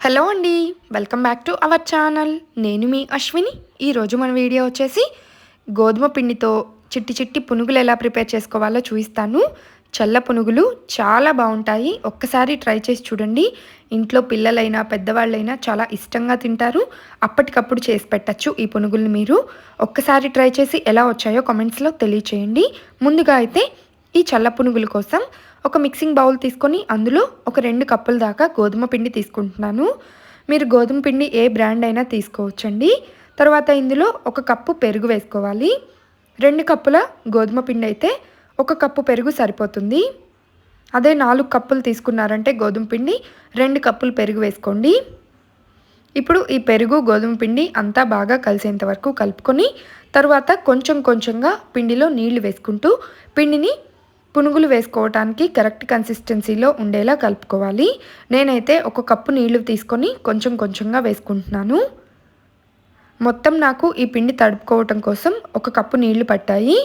Hello అండి welcome back to our channel. నేను మీ అశ్విని. ఈరోజు మన వీడియో వచ్చేసి గోధుమ పిండితో చిట్టి చిట్టి పునుగులు ఎలా ప్రిపేర్ చేసుకోవాలో చూపిస్తాను. చల్ల పునుగులు చాలా బాగుంటాయి. ఒక్కసారి ట్రై చేసి చూడండి. ఇంట్లో పిల్లలైనా పెద్దవాళ్ళైనా చాలా ఇష్టంగా తింటారు. అప్పటికప్పుడు చేసి పెట్టచ్చు ఈ పునుగుల్ని మీరు. ఒక్కసారి ట్రై చేసి ఎలా వచ్చాయో కామెంట్స్లో తెలియచేయండి. ముందుగా అయితే ఈ చల్ల పునుగుల కోసం ఒక మిక్సింగ్ బౌల్ తీసుకొని అందులో ఒక రెండు కప్పుల దాకా గోధుమ పిండి తీసుకుంటున్నాను. మీరు గోధుమ పిండి ఏ బ్రాండ్ అయినా తీసుకోవచ్చండి. తర్వాత ఇందులో ఒక కప్పు పెరుగు వేసుకోవాలి. రెండు కప్పుల గోధుమ పిండి అయితే ఒక కప్పు పెరుగు సరిపోతుంది. అదే నాలుగు కప్పులు తీసుకున్నారంటే గోధుమ పిండి రెండు కప్పులు పెరుగు వేసుకోండి. ఇప్పుడు ఈ పెరుగు గోధుమ పిండి అంతా బాగా కలిసేంత వరకు కలుపుకొని తర్వాత కొంచెం కొంచెంగా పిండిలో నీళ్ళు వేసుకుంటూ పిండిని పునుగులు వేసుకోవటానికి కరెక్ట్ కన్సిస్టెన్సీలో ఉండేలా కలుపుకోవాలి. నేనైతే ఒక కప్పు నీళ్ళు తీసుకొని కొంచెం కొంచెంగా వేసుకుంటున్నాను. మొత్తం నాకు ఈ పిండి తడుపుకోవటం కోసం ఒక కప్పు నీళ్ళు పట్టాయి.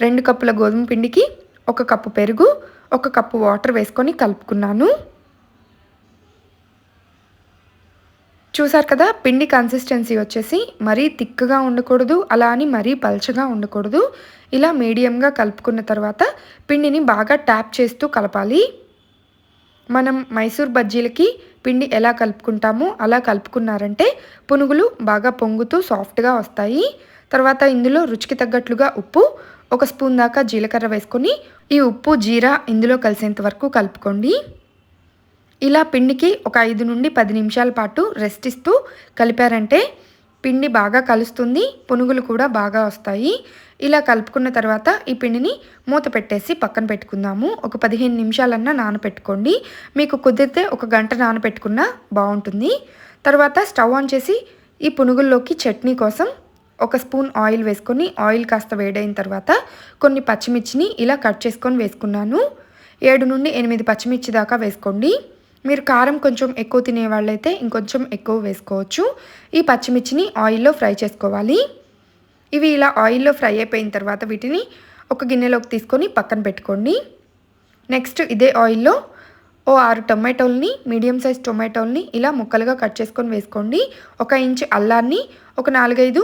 రెండు కప్పుల గోధుమ పిండికి ఒక కప్పు పెరుగు ఒక కప్పు వాటర్ వేసుకొని కలుపుకున్నాను. చూసారు కదా పిండి కన్సిస్టెన్సీ వచ్చేసి మరీ థిక్గా ఉండకూడదు అలా అని మరీ పల్చగా ఉండకూడదు. ఇలా మీడియంగా కలుపుకున్న తర్వాత పిండిని బాగా ట్యాప్ చేస్తూ కలపాలి. మనం మైసూర్ బజ్జీలకి పిండి ఎలా కలుపుకుంటామో అలా కలుపుకున్నారంటే పునుగులు బాగా పొంగుతూ సాఫ్ట్గా వస్తాయి. తర్వాత ఇందులో రుచికి తగ్గట్లుగా ఉప్పు ఒక స్పూన్ దాకా జీలకర్ర వేసుకొని ఈ ఉప్పు జీరా ఇందులో కలిసేంత వరకు కలుపుకోండి. ఇలా పిండికి ఒక ఐదు నుండి పది నిమిషాల పాటు రెస్ట్ ఇస్తూ కలిపారంటే పిండి బాగా కలుస్తుంది పునుగులు కూడా బాగా వస్తాయి. ఇలా కలుపుకున్న తర్వాత ఈ పిండిని మూత పెట్టేసి పక్కన పెట్టుకుందాము. ఒక పదిహేను నిమిషాలన్నా నానపెట్టుకోండి. మీకు కుదిరితే ఒక గంట నానపెట్టుకున్నా బాగుంటుంది. తర్వాత స్టవ్ ఆన్ చేసి ఈ పునుగుల్లోకి చట్నీ కోసం ఒక స్పూన్ ఆయిల్ వేసుకొని ఆయిల్ కాస్త వేడైన తర్వాత కొన్ని పచ్చిమిర్చిని ఇలా కట్ చేసుకొని వేసుకున్నాను. ఏడు నుండి ఎనిమిది పచ్చిమిర్చి దాకా వేసుకోండి. మీరు కారం కొంచెం ఎక్కువ తినే వాళ్ళైతే ఇంకొంచెం ఎక్కువ వేసుకోవచ్చు. ఈ పచ్చిమిర్చిని ఆయిల్లో ఫ్రై చేసుకోవాలి. ఇవి ఇలా ఆయిల్లో ఫ్రై అయిపోయిన తర్వాత వీటిని ఒక గిన్నెలోకి తీసుకొని పక్కన పెట్టుకోండి. నెక్స్ట్ ఇదే ఆయిల్లో ఓ ఆరు టొమాటోల్ని మీడియం సైజ్ టొమాటోల్ని ఇలా ముక్కలుగా కట్ చేసుకొని వేసుకోండి. ఒక ఇంచ్ అల్లాన్ని ఒక నాలుగైదు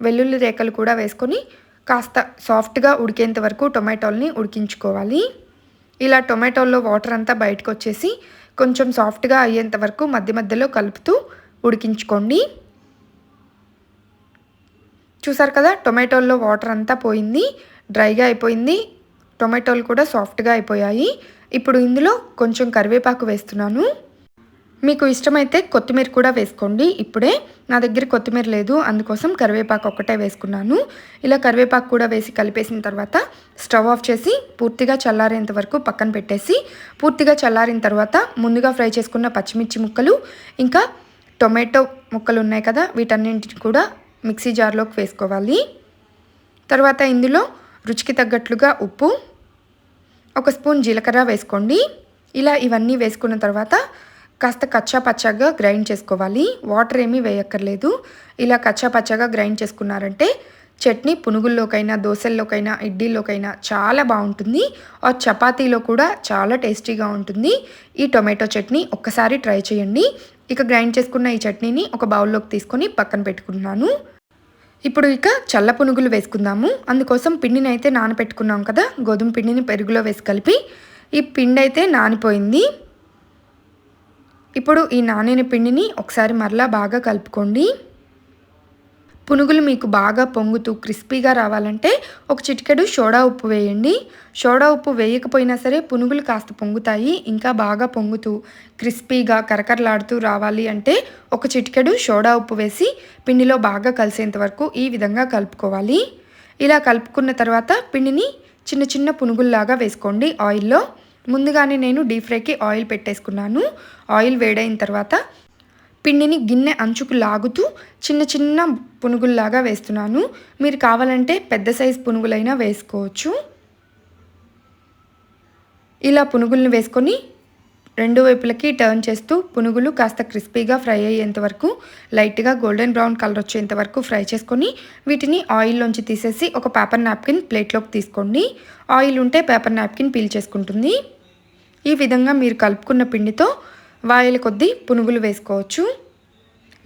వెల్లుల్లి రేఖలు కూడా వేసుకొని కాస్త సాఫ్ట్గా ఉడికేంత వరకు టొమాటోల్ని ఉడికించుకోవాలి. ఇలా టొమాటోల్లో వాటర్ అంతా బయటకు వచ్చేసి కొంచెం సాఫ్ట్గా అయ్యేంత వరకు మధ్య మధ్యలో కలుపుతూ ఉడికించుకోండి. చూసారు కదా టొమాటోల్లో వాటర్ అంతా పోయింది డ్రైగా అయిపోయింది టొమాటోలు కూడా సాఫ్ట్గా అయిపోయాయి. ఇప్పుడు ఇందులో కొంచెం కరివేపాకు వేస్తున్నాను. మీకు ఇష్టమైతే కొత్తిమీర కూడా వేసుకోండి. ఇప్పుడే నా దగ్గర కొత్తిమీర లేదు. అందుకోసం కరివేపాకు ఒక్కటే వేసుకున్నాను. ఇలా కరివేపాకు కూడా వేసి కలిపేసిన తర్వాత స్టవ్ ఆఫ్ చేసి పూర్తిగా చల్లారేంత వరకు పక్కన పెట్టేసి పూర్తిగా చల్లారిన తర్వాత ముందుగా ఫ్రై చేసుకున్న పచ్చిమిర్చి ముక్కలు ఇంకా టొమాటో ముక్కలు ఉన్నాయి కదా వీటన్నింటిని కూడా మిక్సీ జార్లోకి వేసుకోవాలి. తర్వాత ఇందులో రుచికి తగ్గట్లుగా ఉప్పు ఒక స్పూన్ జీలకర్ర వేసుకోండి. ఇలా ఇవన్నీ వేసుకున్న తర్వాత కాస్త కచ్చా పచ్చగా గ్రైండ్ చేసుకోవాలి. వాటర్ ఏమీ వేయక్కర్లేదు. ఇలా కచ్చా పచ్చగా గ్రైండ్ చేసుకున్నారంటే చట్నీ పునుగుల్లోకైనా దోశల్లోకైనా ఇడ్లీలోకైనా చాలా బాగుంటుంది. ఆ చపాతీలో కూడా చాలా టేస్టీగా ఉంటుంది. ఈ టొమాటో చట్నీ ఒక్కసారి ట్రై చేయండి. ఇక గ్రైండ్ చేసుకున్న ఈ చట్నీని ఒక బౌల్లోకి తీసుకొని పక్కన పెట్టుకున్నాను ఇప్పుడు ఇక చల్ల పునుగులు వేసుకుందాము. అందుకోసం పిండిని అయితే నానపెట్టుకున్నాం కదా గోధుమ పిండిని పెరుగులో వేసి కలిపి. ఈ పిండి అయితే నానిపోయింది. ఇప్పుడు ఈ నానిన పిండిని ఒకసారి మరలా బాగా కలుపుకోండి. పునుగులు మీకు బాగా పొంగుతూ క్రిస్పీగా రావాలంటే ఒక చిటికెడు సోడా ఉప్పు వేయండి. సోడా ఉప్పు వేయకపోయినా సరే పునుగులు కాస్త పొంగుతాయి ఇంకా బాగా పొంగుతూ క్రిస్పీగా కరకరలాడుతూ రావాలి అంటే ఒక చిటికెడు సోడా ఉప్పు వేసి పిండిలో బాగా కలిసేంత వరకు ఈ విధంగా కలుపుకోవాలి. ఇలా కలుపుకున్న తర్వాత పిండిని చిన్న చిన్న పునుగుల్లాగా వేసుకోండి. ఆయిల్లో ముందుగానే నేను డీప్ ఫ్రైకి ఆయిల్ పెట్టేసుకున్నాను. ఆయిల్ వేడైన తర్వాత పిండిని గిన్నె అంచుకు లాగుతూ చిన్న చిన్న పునుగుల్లాగా వేస్తున్నాను. మీరు కావాలంటే పెద్ద సైజు పునుగులైనా వేసుకోవచ్చు. ఇలా పునుగుల్ని వేసుకొని రెండు వైపులకి టర్న్ చేస్తూ పునుగులు కాస్త క్రిస్పీగా ఫ్రై అయ్యేంత వరకు లైట్గా గోల్డెన్ బ్రౌన్ కలర్ వచ్చేంత వరకు ఫ్రై చేసుకొని వీటిని ఆయిల్లోంచి తీసేసి ఒక పేపర్ నాప్కిన్ ప్లేట్లోకి తీసుకోండి. ఆయిల్ ఉంటే పేపర్ నాప్కిన్ పీల్ చేసుకుంటుంది. ఈ విధంగా మీరు కలుపుకున్న పిండితో వాయిల కొద్దీ పునుగులు వేసుకోవచ్చు.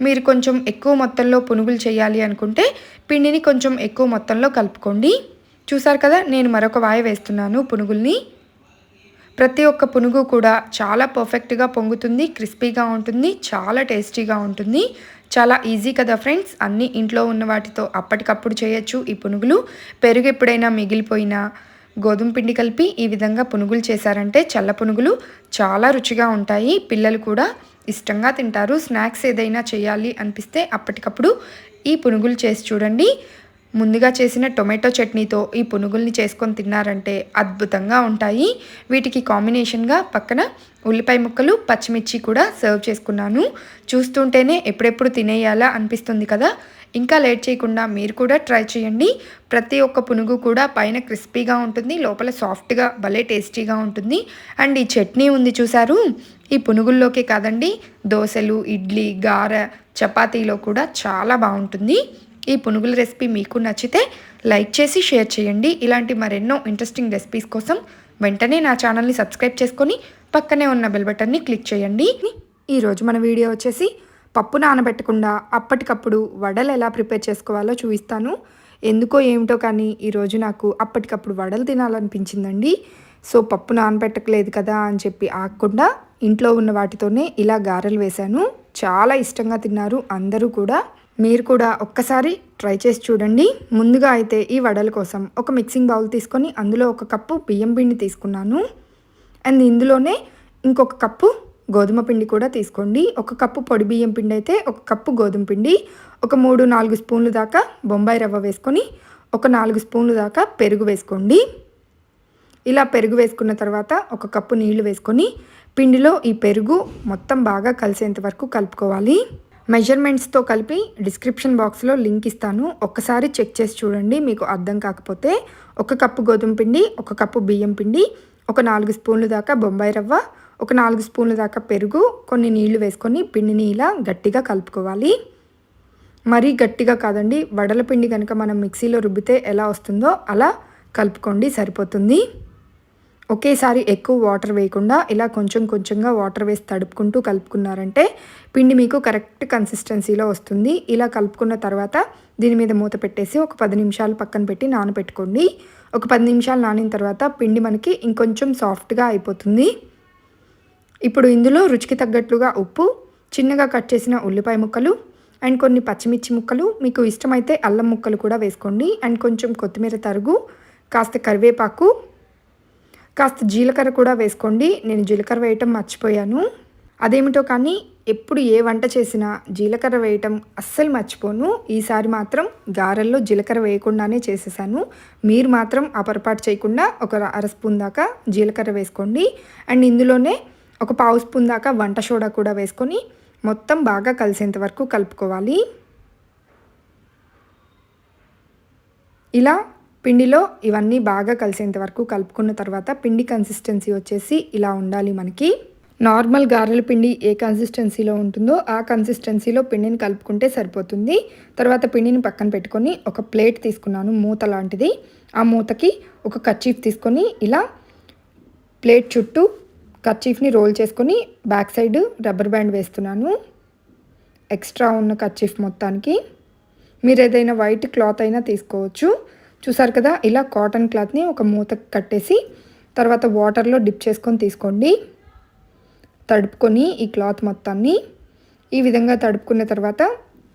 మీరు కొంచెం ఎక్కువ మొత్తంలో పునుగులు చేయాలి అనుకుంటే పిండిని కొంచెం ఎక్కువ మొత్తంలో కలుపుకోండి. చూసారు కదా నేను మరొక వాయి వేస్తున్నాను పునుగుల్ని. ప్రతి ఒక్క పునుగు కూడా చాలా పర్ఫెక్ట్గా పొంగుతుంది క్రిస్పీగా ఉంటుంది చాలా టేస్టీగా ఉంటుంది. చాలా ఈజీ కదా ఫ్రెండ్స్ అన్నీ ఇంట్లో ఉన్న వాటితో అప్పటికప్పుడు చేయొచ్చు ఈ పునుగులు. పెరుగు ఎప్పుడైనా మిగిలిపోయినా గోధుమ పిండి కలిపి ఈ విధంగా పునుగులు చేశారంటే చల్ల పునుగులు చాలా రుచిగా ఉంటాయి. పిల్లలు కూడా ఇష్టంగా తింటారు. స్నాక్స్ ఏదైనా చేయాలి అనిపిస్తే అప్పటికప్పుడు ఈ పునుగులు చేసి చూడండి. ముందుగా చేసిన టొమాటో చట్నీతో ఈ పునుగుల్ని చేసుకొని తిన్నారంటే అద్భుతంగా ఉంటాయి. వీటికి కాంబినేషన్గా పక్కన ఉల్లిపాయ ముక్కలు పచ్చిమిర్చి కూడా సర్వ్ చేసుకున్నాను. చూస్తుంటేనే ఎప్పుడెప్పుడు తినేయాలా అనిపిస్తుంది కదా? ఇంకా లేట్ చేయకుండా మీరు కూడా ట్రై చేయండి. ప్రతి ఒక్క పునుగు కూడా పైన క్రిస్పీగా ఉంటుంది లోపల సాఫ్ట్గా భలే టేస్టీగా ఉంటుంది. అండ్ ఈ చట్నీ ఉంది చూసారు? ఈ పునుగుల్లోకే కాదండి దోశలు ఇడ్లీ గార చపాతీలో కూడా చాలా బాగుంటుంది. ఈ పునుగుల రెసిపీ మీకు నచ్చితే లైక్ చేసి షేర్ చేయండి. ఇలాంటి మరెన్నో ఇంట్రెస్టింగ్ రెసిపీస్ కోసం వెంటనే నా ఛానల్ని సబ్స్క్రైబ్ చేసుకొని పక్కనే ఉన్న బెల్ బటన్ని క్లిక్ చేయండి. ఈరోజు మన వీడియో వచ్చేసి పప్పు నానబెట్టకుండా అప్పటికప్పుడు వడలు ఎలా ప్రిపేర్ చేసుకోవాలో చూపిస్తాను. ఎందుకో ఏమిటో కానీ ఈరోజు నాకు అప్పటికప్పుడు వడలు తినాలనిపించిందండి. సో పప్పు నానబెట్టకలేదు కదా అని చెప్పి ఆగకుండా ఇంట్లో ఉన్న వాటితోనే ఇలా గారెలు వేశాను. చాలా ఇష్టంగా తిన్నారు అందరూ కూడా. మీరు కూడా ఒక్కసారి ట్రై చేసి చూడండి. ముందుగా అయితే ఈ వడల కోసం ఒక మిక్సింగ్ బౌల్ తీసుకొని అందులో ఒక కప్పు బియ్యం పిండి తీసుకున్నాను. అండ్ ఇందులోనే ఇంకొక కప్పు గోధుమ పిండి కూడా తీసుకోండి. ఒక కప్పు పొడి బియ్యం పిండి అయితే ఒక కప్పు గోధుమ పిండి ఒక మూడు నాలుగు స్పూన్లు దాకా బొంబాయి రవ్వ వేసుకొని ఒక నాలుగు స్పూన్లు దాకా పెరుగు వేసుకోండి. ఇలా పెరుగు వేసుకున్న తర్వాత ఒక కప్పు నీళ్ళు వేసుకొని పిండిలో ఈ పెరుగు మొత్తం బాగా కలిసేంత వరకు కలుపుకోవాలి. మెజర్మెంట్స్తో కలిపి డిస్క్రిప్షన్ బాక్స్లో లింక్ ఇస్తాను. ఒక్కసారి చెక్ చేసి చూడండి మీకు అర్థం కాకపోతే ఒక కప్పు గోధుమ పిండి ఒక కప్పు బియ్యం పిండి ఒక నాలుగు స్పూన్లు దాకా బొంబాయి రవ్వ ఒక నాలుగు స్పూన్ల దాకా పెరుగు కొన్ని నీళ్ళు వేసుకొని పిండిని ఇలా గట్టిగా కలుపుకోవాలి. మరీ గట్టిగా కాదండి వడల పిండి కనుక మనం మిక్సీలో రుబ్బితే ఎలా వస్తుందో అలా కలుపుకోండి సరిపోతుంది. ఒకేసారి ఎక్కువ వాటర్ వేయకుండా ఇలా కొంచెం కొంచెంగా వాటర్ వేసి తడుపుకుంటూ కలుపుకున్నారంటే పిండి మీకు కరెక్ట్ కన్సిస్టెన్సీలో వస్తుంది. ఇలా కలుపుకున్న తర్వాత దీని మీద మూత పెట్టేసి ఒక పది నిమిషాలు పక్కన పెట్టి నానబెట్టుకోండి ఒక పది నిమిషాలు నానిన తర్వాత పిండి మనకి ఇంకొంచెం సాఫ్ట్గా అయిపోతుంది. ఇప్పుడు ఇందులో రుచికి తగ్గట్లుగా ఉప్పు చిన్నగా కట్ చేసిన ఉల్లిపాయ ముక్కలు అండ్ కొన్ని పచ్చిమిర్చి ముక్కలు మీకు ఇష్టమైతే అల్లం ముక్కలు కూడా వేసుకోండి. అండ్ కొంచెం కొత్తిమీర తరుగు కాస్త కరివేపాకు కాస్త జీలకర్ర కూడా వేసుకోండి. నేను జీలకర్ర వేయటం మర్చిపోయాను. అదేమిటో కానీ ఎప్పుడు ఏ వంట చేసినా జీలకర్ర వేయటం అస్సలు మర్చిపోను. ఈసారి మాత్రం గారెల్లో జీలకర్ర వేయకుండానే చేసేసాను. మీరు మాత్రం ఆ పొరపాటు చేయకుండా ఒక అర స్పూన్ దాకా జీలకర్ర వేసుకోండి. అండ్ ఇందులోనే ఒక పావు స్పూన్ దాకా వంట సోడా కూడా వేసుకొని మొత్తం బాగా కలిసేంత వరకు కలుపుకోవాలి. ఇలా పిండిలో ఇవన్నీ బాగా కలిసేంత వరకు కలుపుకున్న తర్వాత పిండి కన్సిస్టెన్సీ వచ్చేసి ఇలా ఉండాలి మనకి. నార్మల్ గారెల పిండి ఏ కన్సిస్టెన్సీలో ఉంటుందో ఆ కన్సిస్టెన్సీలో పిండిని కలుపుకుంటే సరిపోతుంది. తర్వాత పిండిని పక్కన పెట్టుకొని ఒక ప్లేట్ తీసుకున్నాను మూత లాంటిది. ఆ మూతకి ఒక కచ్చీఫ్ తీసుకొని ఇలా ప్లేట్ చుట్టూ కర్చీఫ్ని రోల్ చేసుకొని బ్యాక్ సైడ్ రబ్బర్ బ్యాండ్ వేస్తున్నాను. ఎక్స్ట్రా ఉన్న కర్చీఫ్ మొత్తానికి. మీరు ఏదైనా వైట్ క్లాత్ అయినా తీసుకోవచ్చు. చూసారు కదా ఇలా కాటన్ క్లాత్ని ఒక మూత కట్టేసి తర్వాత వాటర్లో డిప్ చేసుకొని తీసుకోండి. తడుపుకొని ఈ క్లాత్ మొత్తాన్ని ఈ విధంగా తడుపుకున్న తర్వాత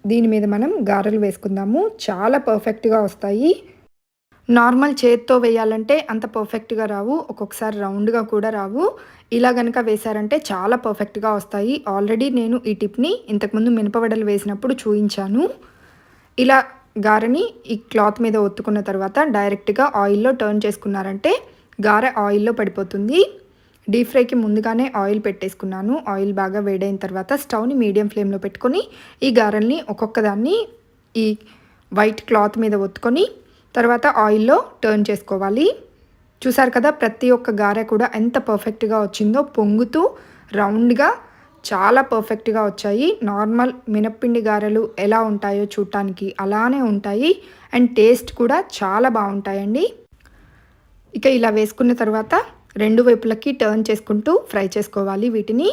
దీని మీద మనం గారెలు వేసుకుందాము. చాలా పర్ఫెక్ట్గా వస్తాయి. నార్మల్ చేత్తో వేయాలంటే అంత పర్ఫెక్ట్గా రావు. ఒక్కొక్కసారి రౌండ్గా కూడా రావు. ఇలా కనుక వేశారంటే చాలా పర్ఫెక్ట్గా వస్తాయి. ఆల్రెడీ నేను ఈ టిప్ని ఇంతకుముందు మినపవడలు వేసినప్పుడు చూయించాను. ఇలా గారెని ఈ క్లాత్ మీద ఒత్తుకున్న తర్వాత డైరెక్ట్గా ఆయిల్లో టర్న్ చేసుకున్నారంటే గారె ఆయిల్లో పడిపోతుంది. డీప్ ఫ్రైకి ముందుగానే ఆయిల్ పెట్టేసుకున్నాను. ఆయిల్ బాగా వేడైన తర్వాత స్టవ్ని మీడియం ఫ్లేమ్లో పెట్టుకొని ఈ గారెల్ని ఒక్కొక్కదాన్ని ఈ వైట్ క్లాత్ మీద ఒత్తుకొని తర్వాత ఆయిల్లో టర్న్ చేసుకోవాలి. చూసారు కదా ప్రతి ఒక్క గారె కూడా ఎంత పర్ఫెక్ట్గా వచ్చిందో పొంగుతూ రౌండ్గా చాలా పర్ఫెక్ట్గా వచ్చాయి. నార్మల్ మినప్పిండి గారెలు ఎలా ఉంటాయో చూడటానికి అలానే ఉంటాయి. అండ్ టేస్ట్ కూడా చాలా బాగుంటాయండి. ఇక ఇలా వేసుకున్న తర్వాత రెండు వైపులకి టర్న్ చేసుకుంటూ ఫ్రై చేసుకోవాలి వీటిని.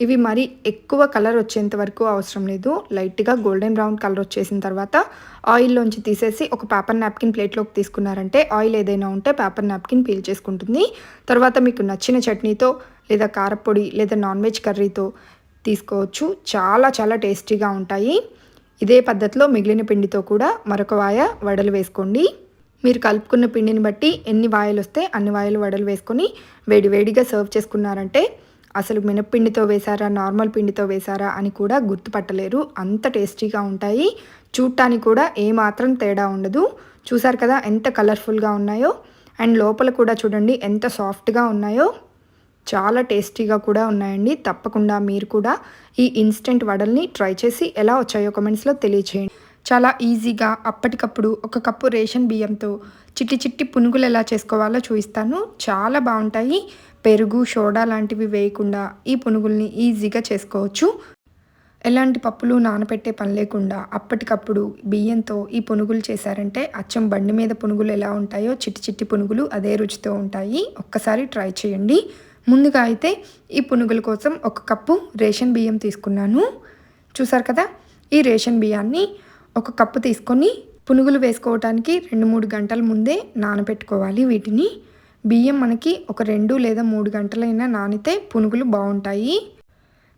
ఇవి మరి ఎక్కువ కలర్ వచ్చేంత వరకు అవసరం లేదు. లైట్గా గోల్డెన్ బ్రౌన్ కలర్ వచ్చేసిన తర్వాత ఆయిల్లోంచి తీసేసి ఒక పేపర్ నాప్కిన్ ప్లేట్లోకి తీసుకున్నారంటే ఆయిల్ ఏదైనా ఉంటే పేపర్ నాప్కిన్ పీల్ చేసుకుంటుంది. తర్వాత మీకు నచ్చిన చట్నీతో లేదా కారపొడి లేదా నాన్ వెజ్ కర్రీతో తీసుకోవచ్చు. చాలా చాలా టేస్టీగా ఉంటాయి. ఇదే పద్ధతిలో మిగిలిన పిండితో కూడా మరొక వాయ వడలు వేసుకోండి. మీరు కలుపుకున్న పిండిని బట్టి ఎన్ని వాయలు వస్తే అన్ని వాయలు వడలు వేసుకొని వేడివేడిగా సర్వ్ చేసుకున్నారంటే అసలు మినప్పిండితో వేశారా నార్మల్ పిండితో వేశారా అని కూడా గుర్తుపట్టలేరు. అంత టేస్టీగా ఉంటాయి. చూడటానికి కూడా ఏమాత్రం తేడా ఉండదు. చూసారు కదా ఎంత కలర్ఫుల్గా ఉన్నాయో. అండ్ లోపల కూడా చూడండి ఎంత సాఫ్ట్గా ఉన్నాయో. చాలా టేస్టీగా కూడా ఉన్నాయండి. తప్పకుండా మీరు కూడా ఈ ఇన్స్టెంట్ వడల్ని ట్రై చేసి ఎలా వచ్చాయో కమెంట్స్లో తెలియచేయండి. చాలా ఈజీగా అప్పటికప్పుడు ఒక కప్పు రేషన్ బియ్యంతో చిట్టి చిట్టి పునుగులు ఎలా చేసుకోవాలో చూపిస్తాను. చాలా బాగుంటాయి. పెరుగు సోడా లాంటివి వేయకుండా ఈ పునుగుల్ని ఈజీగా చేసుకోవచ్చు. ఎలాంటి పప్పులు నానబెట్టే పని లేకుండా అప్పటికప్పుడు బియ్యంతో ఈ పునుగులు చేశారంటే అచ్చం బండి మీద పునుగులు ఎలా ఉంటాయో చిట్టి చిట్టి పునుగులు అదే రుచితో ఉంటాయి. ఒక్కసారి ట్రై చేయండి. ముందుగా అయితే ఈ పునుగుల కోసం ఒక కప్పు రేషన్ బియ్యం తీసుకున్నాను. చూసారు కదా? ఈ రేషన్ బియ్యాన్ని ఒక కప్పు తీసుకొని పునుగులు వేసుకోవటానికి రెండు మూడు గంటల ముందే నానబెట్టుకోవాలి వీటిని. బియ్యం మనకి ఒక రెండు లేదా మూడు గంటలైనా నానితే పునుగులు బాగుంటాయి.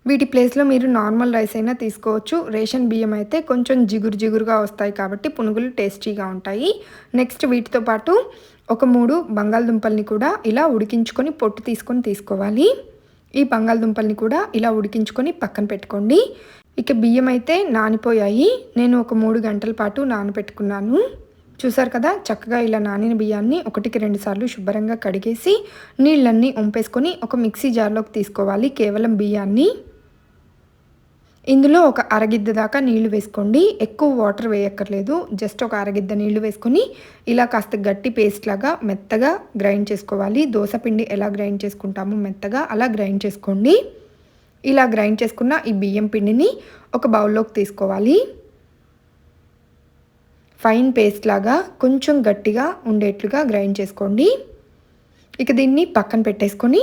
వీటి ప్లేస్లో మీరు నార్మల్ రైస్ అయినా తీసుకోవచ్చు. రేషన్ బియ్యం అయితే కొంచెం జిగురు జిగురుగా వస్తాయి కాబట్టి పునుగులు టేస్టీగా ఉంటాయి. నెక్స్ట్ వీటితో పాటు ఒక మూడు బంగాళదుంపల్ని కూడా ఇలా ఉడికించుకొని పొట్టు తీసుకొని తీసుకోవాలి. ఈ బంగాళదుంపల్ని కూడా ఇలా ఉడికించుకొని పక్కన పెట్టుకోండి. ఇక బియ్యం అయితే నానిపోయాయి. నేను ఒక మూడు గంటల పాటు నానబెట్టుకున్నాను. చూసారు కదా చక్కగా ఇలా నానిన బియ్యాన్ని ఒకటికి రెండు సార్లు శుభ్రంగా కడిగేసి నీళ్ళన్నీ ఉంపేసుకొని ఒక మిక్సీ జార్లోకి తీసుకోవాలి కేవలం బియ్యాన్ని. ఇందులో ఒక అరగిద్ద దాకా నీళ్ళు వేసుకోండి. ఎక్కువ వాటర్ వేయక్కర్లేదు. జస్ట్ ఒక అరగిద్ద నీళ్ళు వేసుకొని ఇలా కాస్త గట్టి పేస్ట్ లాగా మెత్తగా గ్రైండ్ చేసుకోవాలి. దోశ పిండి ఎలా గ్రైండ్ చేసుకుంటామో మెత్తగా అలా గ్రైండ్ చేసుకోండి. ఇలా గ్రైండ్ చేసుకున్న ఈ బియ్యం పిండిని ఒక బౌల్లోకి తీసుకోవాలి. ఫైన్ పేస్ట్ లాగా కొంచెం గట్టిగా ఉండేట్లుగా గ్రైండ్ చేసుకోండి. ఇక దీన్ని పక్కన పెట్టేసుకొని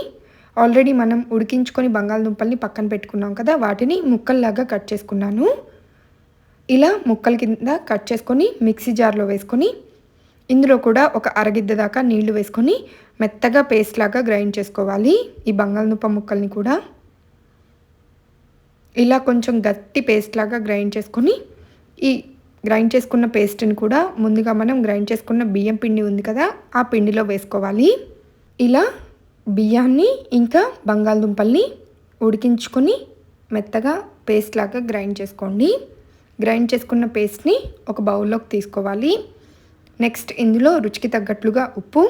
ఆల్రెడీ మనం ఉడికించుకొని బంగాళదుంపల్ని పక్కన పెట్టుకున్నాం కదా వాటిని ముక్కల్లాగా కట్ చేసుకున్నాను. ఇలా ముక్కల కింద కట్ చేసుకొని మిక్సీ జార్లో వేసుకొని ఇందులో కూడా ఒక అరగిద్ద దాకా నీళ్ళు వేసుకొని మెత్తగా పేస్ట్ లాగా గ్రైండ్ చేసుకోవాలి ఈ బంగాళదుంప ముక్కల్ని కూడా. ఇలా కొంచెం గట్టి పేస్ట్ లాగా గ్రైండ్ చేసుకొని ఈ గ్రైండ్ చేసుకున్న పేస్ట్ని కూడా ముందుగా మనం గ్రైండ్ చేసుకున్న బియ్యం పిండి ఉంది కదా ఆ పిండిలో వేసుకోవాలి. ఇలా బియ్యాన్ని ఇంకా బంగాళదుంపల్ని ఉడికించుకొని మెత్తగా పేస్ట్ లాగా గ్రైండ్ చేసుకోండి. గ్రైండ్ చేసుకున్న పేస్ట్ని ఒక బౌల్లోకి తీసుకోవాలి. నెక్స్ట్ ఇందులో రుచికి తగ్గట్లుగా ఉప్పు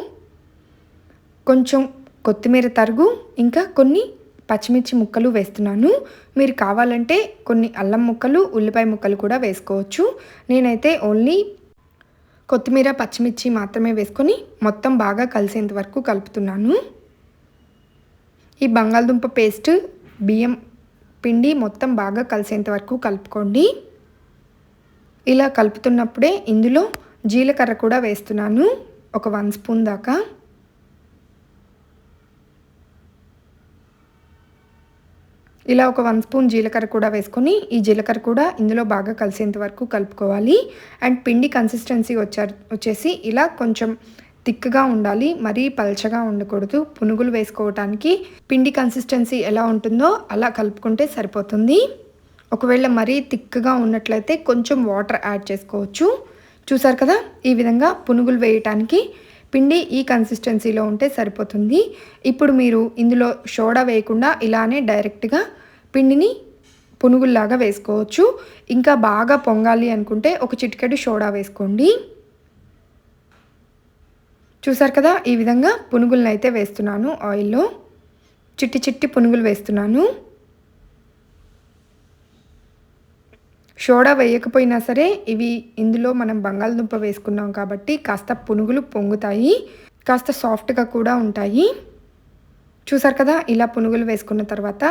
కొంచెం కొత్తిమీర తరుగు ఇంకా కొన్ని పచ్చిమిర్చి ముక్కలు వేస్తున్నాను. మీరు కావాలంటే కొన్ని అల్లం ముక్కలు ఉల్లిపాయ ముక్కలు కూడా వేసుకోవచ్చు. నేనైతే ఓన్లీ కొత్తిమీర పచ్చిమిర్చి మాత్రమే వేసుకొని మొత్తం బాగా కలిసేంత వరకు కలుపుతున్నాను. ఈ బంగాళదుంప పేస్ట్ బియ్యం పిండి మొత్తం బాగా కలిసేంత వరకు కలుపుకోండి. ఇలా కలుపుతున్నప్పుడే ఇందులో జీలకర్ర కూడా వేస్తున్నాను. ఒక వన్ స్పూన్ దాకా. ఇలా ఒక వన్ స్పూన్ జీలకర్ర కూడా వేసుకొని ఈ జీలకర్ర కూడా ఇందులో బాగా కలిసేంత వరకు కలుపుకోవాలి. అండ్ పిండి కన్సిస్టెన్సీ వచ్చారు వచ్చేసి ఇలా కొంచెం థిక్గా ఉండాలి మరీ పల్చగా ఉండకూడదు. పునుగులు వేసుకోవటానికి పిండి కన్సిస్టెన్సీ ఎలా ఉంటుందో అలా కలుపుకుంటే సరిపోతుంది. ఒకవేళ మరీ థిక్గా ఉన్నట్లయితే కొంచెం వాటర్ యాడ్ చేసుకోవచ్చు. చూసారు కదా ఈ విధంగా పునుగులు వేయటానికి పిండి ఈ కన్సిస్టెన్సీలో ఉంటే సరిపోతుంది. ఇప్పుడు మీరు ఇందులో సోడా వేయకుండా ఇలానే డైరెక్ట్గా పిండిని పునుగుల్లాగా వేసుకోవచ్చు. ఇంకా బాగా పొంగాలి అనుకుంటే ఒక చిటికెడు సోడా వేసుకోండి. చూసారు కదా ఈ విధంగా పునుగులను అయితే వేస్తున్నాను ఆయిల్లో. చిట్టి చిట్టి పునుగులు వేస్తున్నాను. సోడా వేయకపోయినా సరే ఇవి ఇందులో మనం బంగాళదుంప వేసుకున్నాం కాబట్టి కాస్త పునుగులు పొంగుతాయి కాస్త సాఫ్ట్గా కూడా ఉంటాయి. చూసారు కదా ఇలా పునుగులు వేసుకున్న తర్వాత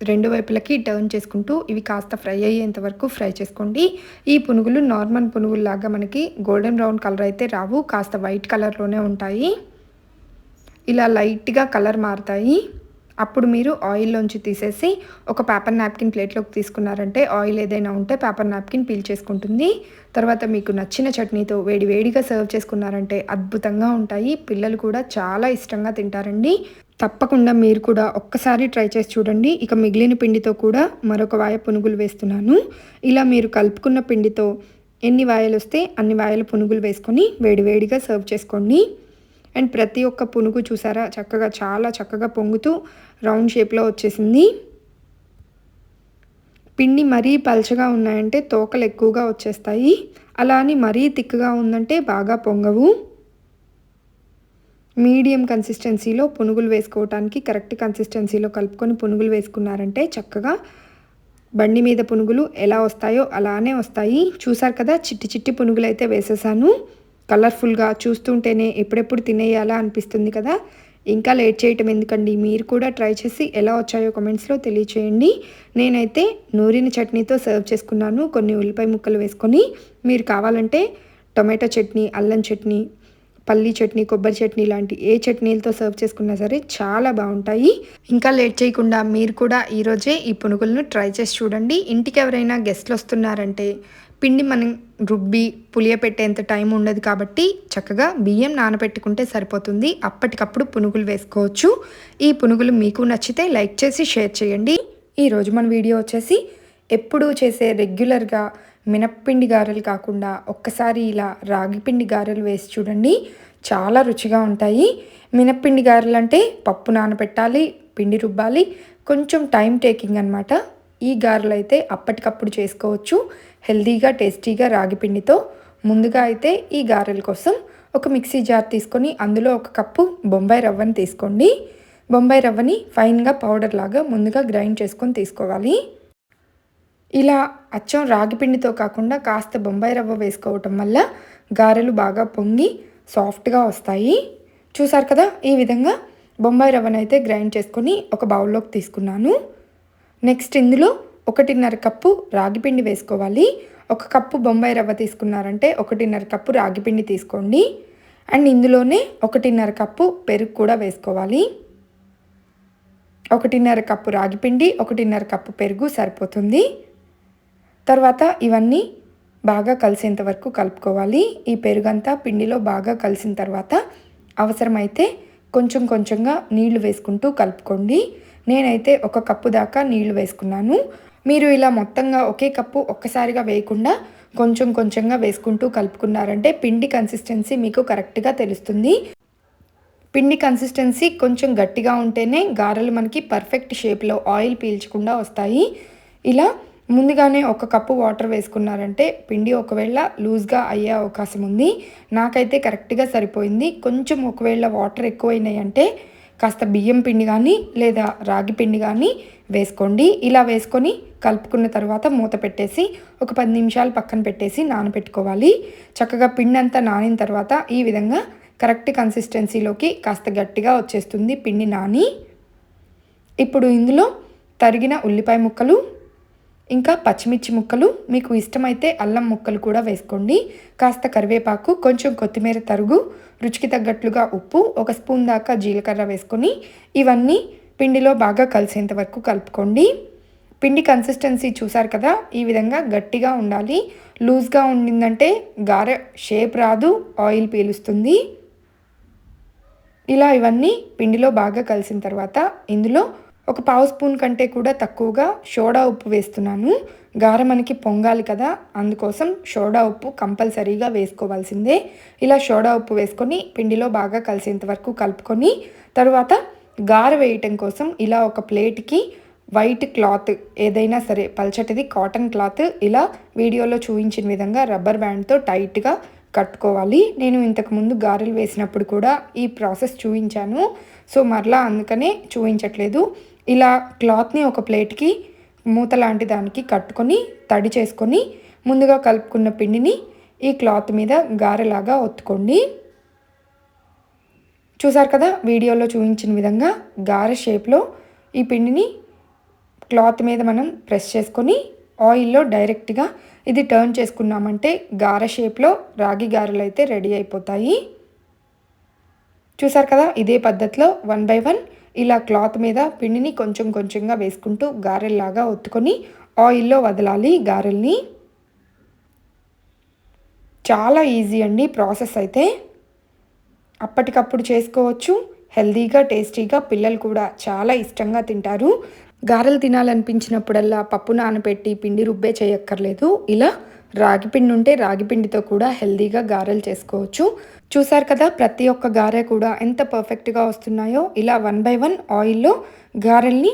రెండు వైపులకి టర్న్ చేసుకుంటూ ఇవి కాస్త ఫ్రై అయ్యేంత వరకు ఫ్రై చేసుకోండి. ఈ పునుగులు నార్మల్ పునుగుల్లాగా మనకి గోల్డెన్ బ్రౌన్ కలర్ అయితే రావు కాస్త వైట్ కలర్లోనే ఉంటాయి. ఇలా లైట్గా కలర్ మారుతాయి. అప్పుడు మీరు ఆయిల్లోంచి తీసేసి ఒక పేపర్ నాప్కిన్ ప్లేట్లోకి తీసుకున్నారంటే ఆయిల్ ఏదైనా ఉంటే పేపర్ నాప్కిన్ పీల్ చేసుకుంటుంది. తర్వాత మీకు నచ్చిన చట్నీతో వేడి వేడిగా సర్వ్ చేసుకున్నారంటే అద్భుతంగా ఉంటాయి. పిల్లలు కూడా చాలా ఇష్టంగా తింటారండి. తప్పకుండా మీరు కూడా ఒక్కసారి ట్రై చేసి చూడండి. ఇక మిగిలిన పిండితో కూడా మరొక వాయ పునుగులు వేస్తున్నాను. ఇలా మీరు కలుపుకున్న పిండితో ఎన్ని వాయలు వస్తే అన్ని వాయల పునుగులు వేసుకొని వేడివేడిగా సర్వ్ చేసుకోండి. అండ్ ప్రతి ఒక్క పునుగు చూసారా? చక్కగా చాలా చక్కగా పొంగుతూ రౌండ్ షేప్లో వచ్చేసింది. పిండి మరీ పలచగా ఉన్నాయంటే తోకలు ఎక్కువగా వచ్చేస్తాయి. అలా అని మరీ తిక్కుగా ఉందంటే బాగా పొంగవు. మీడియం కన్సిస్టెన్సీలో పునుగులు వేసుకోవటానికి కరెక్ట్ కన్సిస్టెన్సీలో కలుపుకొని పునుగులు వేసుకున్నారంటే చక్కగా బండి మీద పునుగులు ఎలా వస్తాయో అలానే వస్తాయి. చూసారు కదా చిట్టి చిట్టి పునుగులు అయితే వేసేసాను. కలర్ఫుల్గా చూస్తుంటేనే ఎప్పుడెప్పుడు తినేయాలా అనిపిస్తుంది కదా? ఇంకా లేట్ చేయటం ఎందుకండి? మీరు కూడా ట్రై చేసి ఎలా వచ్చాయో కమెంట్స్లో తెలియచేయండి. నేనైతే నూరిన చట్నీతో సర్వ్ చేసుకున్నాను. కొన్ని ఉల్లిపాయ ముక్కలు వేసుకొని మీరు కావాలంటే టొమాటో చట్నీ అల్లం చట్నీ పల్లీ చట్నీ కొబ్బరి చట్నీ లాంటి ఏ చట్నీలతో సర్వ్ చేసుకున్నా సరే చాలా బాగుంటాయి. ఇంకా లేట్ చేయకుండా మీరు కూడా ఈరోజే ఈ పునుగులను ట్రై చేసి చూడండి. ఇంటికి ఎవరైనా గెస్ట్లు వస్తున్నారంటే పిండి మనం రుబ్బి పులియపెట్టేంత టైం ఉండదు కాబట్టి చక్కగా బియ్యం నానబెట్టుకుంటే సరిపోతుంది. అప్పటికప్పుడు పునుగులు వేసుకోవచ్చు. ఈ పునుగులు మీకు నచ్చితే లైక్ చేసి షేర్ చేయండి. ఈరోజు మన వీడియో వచ్చేసి ఎప్పుడూ చేసే రెగ్యులర్గా మినప్పిండి గారెలు కాకుండా ఒక్కసారి ఇలా రాగిపిండి గారెలు వేసి చూడండి. చాలా రుచిగా ఉంటాయి. మినప్పిండి గారెలు అంటే పప్పు నానబెట్టాలి పిండి రుబ్బాలి కొంచెం టైం టేకింగ్ అనమాట ఈ గారెలు అయితే అప్పటికప్పుడు చేసుకోవచ్చు. హెల్దీగా టేస్టీగా రాగి పిండితో. ముందుగా అయితే ఈ గారెల కోసం ఒక మిక్సీ జార్ తీసుకొని అందులో ఒక కప్పు బొంబాయి రవ్వని తీసుకోండి. బొంబాయి రవ్వని ఫైన్గా పౌడర్ లాగా ముందుగా గ్రైండ్ చేసుకొని తీసుకోవాలి. ఇలా అచ్చం రాగి పిండితో కాకుండా కాస్త బొంబాయి రవ్వ వేసుకోవటం వల్ల గారెలు బాగా పొంగి సాఫ్ట్గా వస్తాయి. చూసారు కదా? ఈ విధంగా బొంబాయి రవ్వనైతే గ్రైండ్ చేసుకొని ఒక బౌల్లోకి తీసుకున్నాను. నెక్స్ట్ ఇందులో ఒకటిన్నర కప్పు రాగిపిండి వేసుకోవాలి. ఒక కప్పు బొంబాయి రవ్వ తీసుకున్నారంటే ఒకటిన్నర కప్పు రాగిపిండి తీసుకోండి. అండ్ ఇందులోనే ఒకటిన్నర కప్పు పెరుగు కూడా వేసుకోవాలి. ఒకటిన్నర కప్పు రాగిపిండి ఒకటిన్నర కప్పు పెరుగు సరిపోతుంది. తర్వాత ఇవన్నీ బాగా కలిసేంత వరకు కలుపుకోవాలి. ఈ పెరుగంతా పిండిలో బాగా కలిసిన తర్వాత అవసరమైతే కొంచెం కొంచెంగా నీళ్ళు వేసుకుంటూ కలుపుకోండి. నేనైతే ఒక కప్పు దాకా నీళ్ళు వేసుకున్నాను. మీరు ఇలా మొత్తంగా ఒకే కప్పు ఒక్కసారిగా వేయకుండా కొంచెం కొంచెంగా వేసుకుంటూ కలుపుకున్నారంటే పిండి కన్సిస్టెన్సీ మీకు కరెక్ట్గా తెలుస్తుంది. పిండి కన్సిస్టెన్సీ కొంచెం గట్టిగా ఉంటేనే గారెలు మనకి పర్ఫెక్ట్ షేప్లో ఆయిల్ పీల్చకుండా వస్తాయి. ఇలా ముందుగానే ఒక కప్పు వాటర్ వేసుకున్నారంటే పిండి ఒకవేళ లూజ్గా అయ్యే అవకాశం ఉంది. నాకైతే కరెక్ట్గా సరిపోయింది. కొంచెం ఒకవేళ వాటర్ ఎక్కువైనాయంటే కాస్త బియ్యం పిండి కానీ లేదా రాగి పిండి కానీ వేసుకోండి. ఇలా వేసుకొని కలుపుకున్న తర్వాత మూత పెట్టేసి ఒక పది నిమిషాలు పక్కన పెట్టేసి నానబెట్టుకోవాలి చక్కగా పిండి అంతా నానిన తర్వాత ఈ విధంగా కరెక్ట్ కన్సిస్టెన్సీలోకి కాస్త గట్టిగా వచ్చేస్తుంది పిండి నాని. ఇప్పుడు ఇందులో తరిగిన ఉల్లిపాయ ముక్కలు ఇంకా పచ్చిమిర్చి ముక్కలు మీకు ఇష్టమైతే అల్లం ముక్కలు కూడా వేసుకోండి. కాస్త కరివేపాకు కొంచెం కొత్తిమీర తరుగు రుచికి తగ్గట్లుగా ఉప్పు ఒక స్పూన్ దాకా జీలకర్ర వేసుకొని ఇవన్నీ పిండిలో బాగా కలిసేంత వరకు కలుపుకోండి. పిండి కన్సిస్టెన్సీ చూసారు కదా ఈ విధంగా గట్టిగా ఉండాలి. లూజ్గా ఉండిందంటే గారె షేప్ రాదు ఆయిల్ పీలుస్తుంది. ఇలా ఇవన్నీ పిండిలో బాగా కలిసిన తర్వాత ఇందులో ఒక పావు స్పూన్ కంటే కూడా తక్కువగా సోడా ఉప్పు వేస్తున్నాను గార మనకి పొంగాలి కదా అందుకోసం సోడా ఉప్పు కంపల్సరీగా వేసుకోవాల్సిందే. ఇలా సోడా ఉప్పు వేసుకొని పిండిలో బాగా కలిసేంత వరకు కలుపుకొని తర్వాత గార వేయటం కోసం ఇలా ఒక ప్లేట్కి వైట్ క్లాత్ ఏదైనా సరే పల్చటిది కాటన్ క్లాత్ ఇలా వీడియోలో చూపించిన విధంగా రబ్బర్ బ్యాండ్తో టైట్గా కట్టుకోవాలి. నేను ఇంతకుముందు గారెలు వేసినప్పుడు కూడా ఈ ప్రాసెస్ చూపించాను. సో మరలా అందుకనే చూపించట్లేదు. ఇలా క్లాత్ని ఒక ప్లేట్కి మూత లాంటి దానికి కట్టుకొని తడి చేసుకొని ముందుగా కలుపుకున్న పిండిని ఈ క్లాత్ మీద గారెలాగా ఒత్తుకోండి. చూసారు కదా వీడియోలో చూపించిన విధంగా గారె షేప్లో ఈ పిండిని క్లాత్ మీద మనం ప్రెస్ చేసుకొని ఆయిల్లో డైరెక్ట్గా ఇది టర్న్ చేసుకున్నామంటే గారె షేప్లో రాగి గారెలు అయితే రెడీ అయిపోతాయి. చూసారు కదా ఇదే పద్ధతిలో వన్ బై వన్ ఇలా క్లాత్ మీద పిండిని కొంచెం కొంచెంగా వేసుకుంటూ గారెల్లాగా ఒత్తుకొని ఆయిల్లో వదలాలి. గారెల్ని చాలా ఈజీ అండి ప్రాసెస్ అయితే. అప్పటికప్పుడు చేసుకోవచ్చు. హెల్తీగా టేస్టీగా పిల్లలు కూడా చాలా ఇష్టంగా తింటారు. గారెలు తినాలనిపించినప్పుడల్లా పప్పు నానబెట్టి పిండి రుబ్బే చేయక్కర్లేదు. ఇలా రాగిపిండి ఉంటే రాగిపిండితో కూడా హెల్తీగా గారెలు చేసుకోవచ్చు. చూసారు కదా ప్రతి ఒక్క గారె కూడా ఎంత పర్ఫెక్ట్గా వస్తున్నాయో. ఇలా వన్ బై వన్ ఆయిల్లో గారెల్ని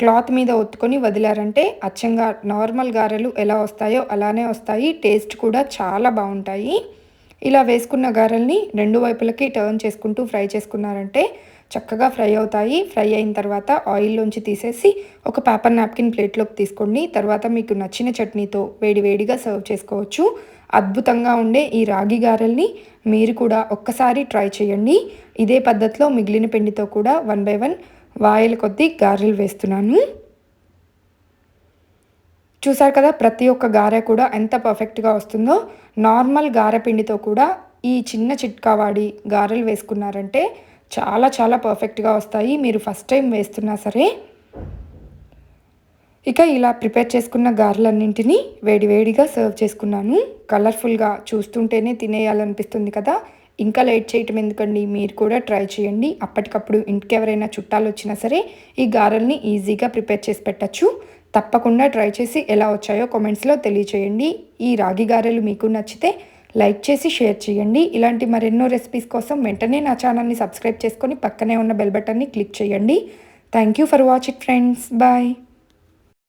క్లాత్ మీద ఒత్తుకొని వదిలారంటే అచ్చంగా నార్మల్ గారెలు ఎలా వస్తాయో అలానే వస్తాయి. టేస్ట్ కూడా చాలా బాగుంటాయి. ఇలా వేసుకున్న గారెల్ని రెండు వైపులకి టర్న్ చేసుకుంటూ ఫ్రై చేసుకున్నారంటే చక్కగా ఫ్రై అవుతాయి. ఫ్రై అయిన తర్వాత ఆయిల్లోంచి తీసేసి ఒక పేపర్ నాప్కిన్ ప్లేట్లోకి తీసుకోండి. తర్వాత మీకు నచ్చిన చట్నీతో వేడివేడిగా సర్వ్ చేసుకోవచ్చు. అద్భుతంగా ఉండే ఈ రాగి గారెల్ని మీరు కూడా ఒక్కసారి ట్రై చేయండి. ఇదే పద్ధతిలో మిగిలిన పిండితో కూడా వన్ బై వన్ వాయిల్ కొద్దీ గారెలు వేస్తున్నాను. చూసారు కదా ప్రతి ఒక్క గారె కూడా ఎంత పర్ఫెక్ట్గా వస్తుందో. నార్మల్ గారె పిండితో కూడా ఈ చిన్న చిట్కా వాడి గారెలు వేసుకున్నారంటే చాలా చాలా పర్ఫెక్ట్గా వస్తాయి. మీరు ఫస్ట్ టైం వేస్తున్నా సరే ఇక ఇలా ప్రిపేర్ చేసుకున్న గారెలన్నింటినీ వేడివేడిగా సర్వ్ చేసుకున్నాను. కలర్ఫుల్గా చూస్తుంటేనే తినేయాలనిపిస్తుంది కదా. ఇంకా లేట్ చేయటం ఎందుకండి? మీరు కూడా ట్రై చేయండి. అప్పటికప్పుడు ఇంటికి ఎవరైనా చుట్టాలు వచ్చినా సరే ఈ గారెల్ని ఈజీగా ప్రిపేర్ చేసి పెట్టచ్చు. తప్పకుండా ట్రై చేసి ఎలా వచ్చాయో కామెంట్స్లో తెలియచేయండి. ఈ రాగి గారెలు మీకు నచ్చితే లైక్ చేసి షేర్ చేయండి. ఇలాంటి మరెన్నో రెసిపీస్ కోసం వెంటనే నా ఛానల్ని సబ్స్క్రైబ్ చేసుకొని పక్కనే ఉన్న బెల్ బటన్ని క్లిక్ చేయండి. Thank you for watch it friends. Bye.